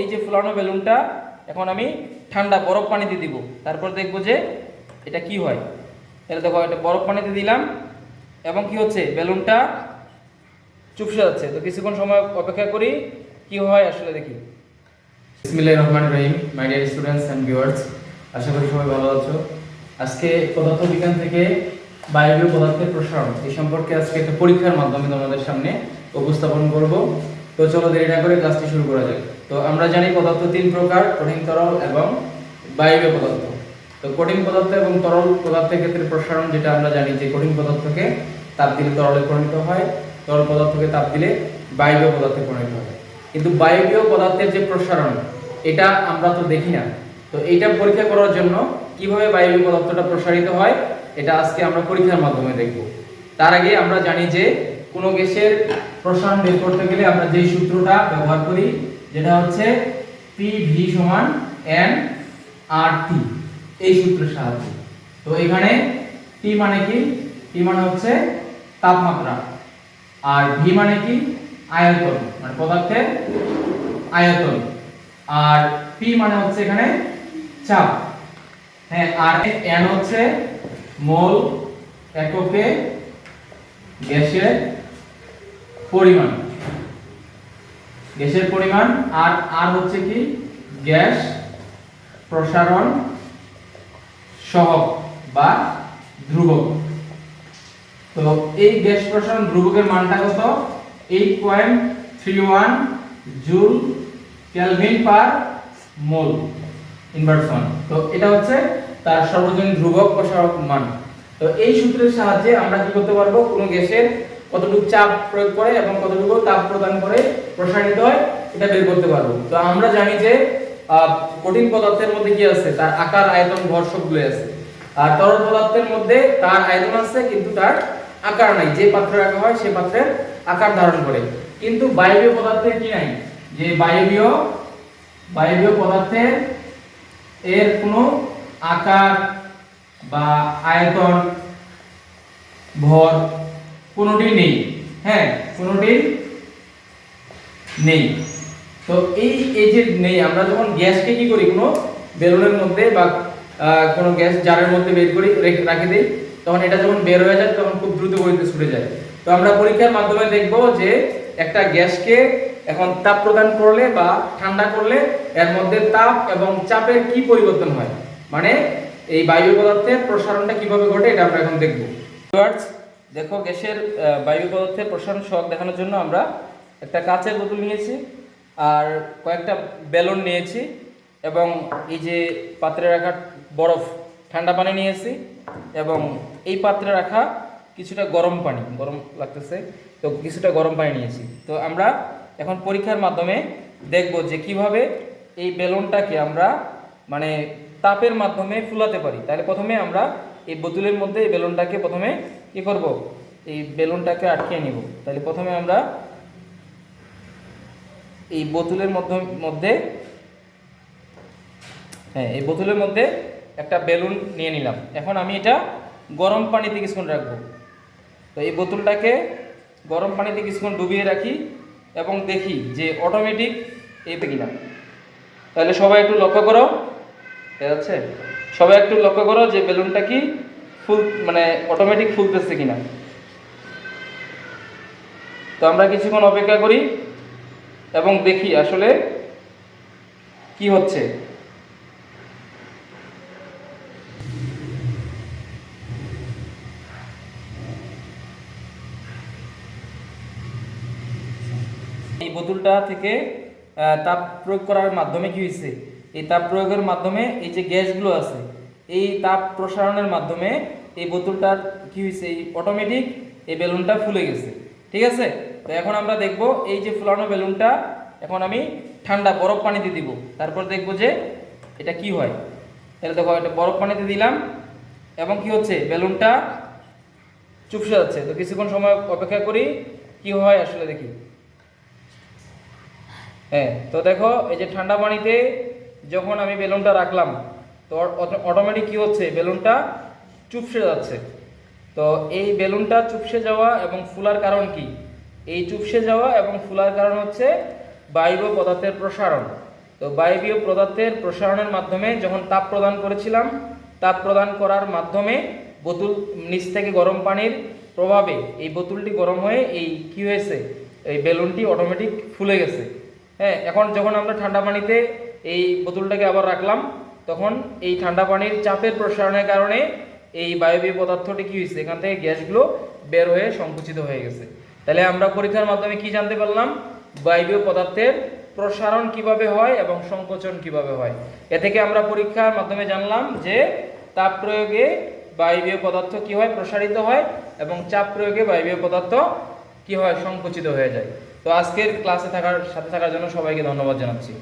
এই যে ফুলানো বেলুনটা, এখন আমি ঠান্ডা বরফ পানিতে দিব। তারপর দেখব যে এটা কি হয়। এটা দেখো, এটা বরফ পানিতে দিলাম। এবং কি হচ্ছে? বেলুনটা চুপসে যাচ্ছে। তো কিছুক্ষণ সময় অপেক্ষা করি, কি হয় আসলে দেখি। বিসমিল্লাহ রহমান রহিম my dear students and viewers আশা করি সবাই ভালো আছো। আজকে পদার্থ বিজ্ঞান থেকে বায়বীয় পদার্থের প্রসারণ, এই সম্পর্কে আজকে একটা পরীক্ষার মাধ্যমে তোমাদের সামনে উপস্থাপন করব। তো চলো দেরি না করে ক্লাসটি শুরু করা যাক। তো আমরা জানি পদার্থ তিন প্রকার, কঠিন, তরল এবং বায়বীয় পদার্থ। তো কঠিন পদার্থ এবং তরল পদার্থের ক্ষেত্রে প্রসারণ যেটা আমরা জানি যে কঠিন পদার্থকে তাপ দিলে তরলে পরিণত হয়, তরল পদার্থকে তাপ দিলে বায়বীয় পদার্থে পরিণত হয়। কিন্তু বায়বীয় পদার্থের যে প্রসারণ, এটা আমরা তো দেখি না। তো এইটা পরীক্ষা করার জন্য কীভাবে বায়বীয় পদার্থটা প্রসারিত হয়, এটা আজকে আমরা পরীক্ষার মাধ্যমে দেখব। তার আগে আমরা জানি যে কোনো গ্যাসের প্রসারণ বের করতে গেলে আমরা যেই সূত্রটা ব্যবহার করি যেটা হচ্ছে পি ভি সমান এন আর টি এই সূত্রের সাহায্যে। তো এখানে টি মানে কি? টি মানে হচ্ছে তাপমাত্রা, আর ভি মানে কি? আয়তন মানে পদার্থের আয়তন, আর পি মানে হচ্ছে এখানে চাপ। হ্যাঁ আর এন হচ্ছে মোল এককে গ্যাসের পরিমাণ। গ্যাসের পরিমাণ আর আর হচ্ছে কি গ্যাস প্রসারণ সহগ বা ধ্রুবক। তো এই গ্যাস প্রসারণ ধ্রুবকের মানটা কত? Eight point three one joule kelvin per mole inverse one তো এটা হচ্ছে তার সর্বজনীন ধ্রুবক প্রসারক মান। তো এই সূত্রের সাহায্যে আমরা কি করতে পারব? কোনো গ্যাসের কতটুকু চাপ প্রয়োগ করে এবং কতটুকু তাপ প্রদান করে প্রসারিত হয় এটা বের করতে পারব। তো আমরা জানি যে কঠিন পদার্থের মধ্যে কি আছে? তার আকার, আয়তন, ভর সবগুলো আছে। আর তরল পদার্থের মধ্যে তার আয়তন আছে, কিন্তু তার আকার নাই। যে পাত্রে রাখা হয়, সে পাত্রের আকার ধারণ করে। কিন্তু বায়বীয় পদার্থের কি নাই? যে বায়বীয় বায়বীয় পদার্থের এর কোনো আকার বা আয়তন, ভর কোনোটি নেই। হ্যাঁ কোনোটি নেই। তো এই এই যে নেই, আমরা যখন গ্যাসকে কি করি? কোনো বেলুনের মধ্যে বা কোনো গ্যাস জারের মধ্যে বের করি, রেখে, রাখে দিই, তখন এটা যখন বের হয়ে যায়, তখন খুব দ্রুত গতিতে ছুটে যায়। তো আমরা পরীক্ষার মাধ্যমে দেখব যে একটা গ্যাসকে এখন তাপ প্রদান করলে বা ঠান্ডা করলে এর মধ্যে তাপ এবং চাপের কি পরিবর্তন হয়? মানে এই বায়ু পদার্থের প্রসারণটা কীভাবে ঘটে, এটা আমরা এখন দেখব। দেখো, গ্যাসের বায়ু পদার্থের প্রসারণ শখ দেখানোর জন্য আমরা একটা কাচের বোতল নিয়েছি আর কয়েকটা বেলুন নিয়েছি এবং এই যে পাত্রে রাখা বরফ, ঠান্ডা পানি নিয়েছি এবং এই পাত্রে রাখা কিছুটা গরম পানি, গরম লাগতেছে, তো কিছুটা গরম পানি নিয়েছি। তো আমরা এখন পরীক্ষার মাধ্যমে দেখব যে কীভাবে এই বেলুনটাকে আমরা মানে তাপের মাধ্যমে ফুলাতে পারি। তাহলে প্রথমে আমরা এই বোতলের মধ্যে এই বেলুনটাকে প্রথমে কি করব? এই বেলুনটাকে আটকে নিব। তাহলে প্রথমে আমরা এই বোতলের মধ্যে মধ্যে হ্যাঁ এই বোতলের মধ্যে একটা বেলুন নিয়ে নিলাম। এখন আমি এটা গরম পানিতে কিছুক্ষণ রাখব। তো এই বোতলটাকে গরম পানিতে কিছুক্ষণ ডুবিয়ে রাখি এবং দেখি যে অটোমেটিক এই কিনা। তাহলে সবাই একটু লক্ষ্য করো ঠিক আছে সবাই একটু লক্ষ্য করো যে বেলুনটা কি ফুল মানে অটোমেটিক ফুলতেছে কিনা। তো আমরা কিছুক্ষণ অপেক্ষা করি এবং দেখি আসলে কি হচ্ছে। এই বোতলটা থেকে তাপ প্রয়োগ করার মাধ্যমে কি হয়েছে? এই তাপ প্রয়োগের মাধ্যমে এই যে গ্যাসগুলো আছে এই তাপ প্রসারণের মাধ্যমে এই বোতলটার কি হয়েছে এই অটোমেটিক এই বেলুনটা ফুলে গেছে। ঠিক আছে? তো এখন আমরা দেখব এই যে ফুলানো বেলুনটা, এখন আমি ঠান্ডা বরফ পানিতে দিব। তারপর দেখব যে এটা কি হয়। তাহলে দেখো, এটা বরফ পানিতে দিলাম এবং কি হচ্ছে, বেলুনটা চুপসে যাচ্ছে। তো কিছুক্ষণ সময় অপেক্ষা করি, কি হয় আসলে দেখি। হ্যাঁ তো দেখো, এই যে ঠান্ডা পানিতে যখন আমি বেলুনটা রাখলাম তো অটোমেটিক কি হচ্ছে? বেলুনটা চুপসে যাচ্ছে। তো এই বেলুনটা চুপসে যাওয়া এবং ফুলার কারণ কি? এই চুপসে যাওয়া এবং ফুলার কারণ হচ্ছে বায়ু পদার্থের প্রসারণ। তো বায়বীয় পদার্থের প্রসারণের মাধ্যমে যখন তাপ প্রদান করেছিলাম, তাপ প্রদান করার মাধ্যমে বোতল নিচ থেকে গরম পানির প্রভাবে এই বোতলটি গরম হয়ে এই কি হয়েছে? এই বেলুনটি অটোমেটিক ফুলে গেছে। হ্যাঁ এখন যখন আমরা ঠান্ডা পানিতে এই বোতলটাকে আবার রাখলাম তখন এই ঠান্ডা পানির চাপের প্রসারণের কারণে এই বায়বীয় পদার্থটি কি হয়েছে? এখান থেকে গ্যাসগুলো বের হয়ে সংকুচিত হয়ে গেছে। তাহলে আমরা পরীক্ষার মাধ্যমে কি জানতে পারলাম? বায়বীয় পদার্থের প্রসারণ কীভাবে হয় এবং সংকোচন কীভাবে হয়? এ থেকে আমরা পরীক্ষার মাধ্যমে জানলাম যে তাপ প্রয়োগে বায়বীয় পদার্থ কি হয়? প্রসারিত হয় এবং চাপ প্রয়োগে বায়বীয় পদার্থ কি হয়? সংকুচিত হয়ে যায়। তো আজকের ক্লাসে থাকার সাথে থাকার জন্য সবাইকে ধন্যবাদ জানাচ্ছি।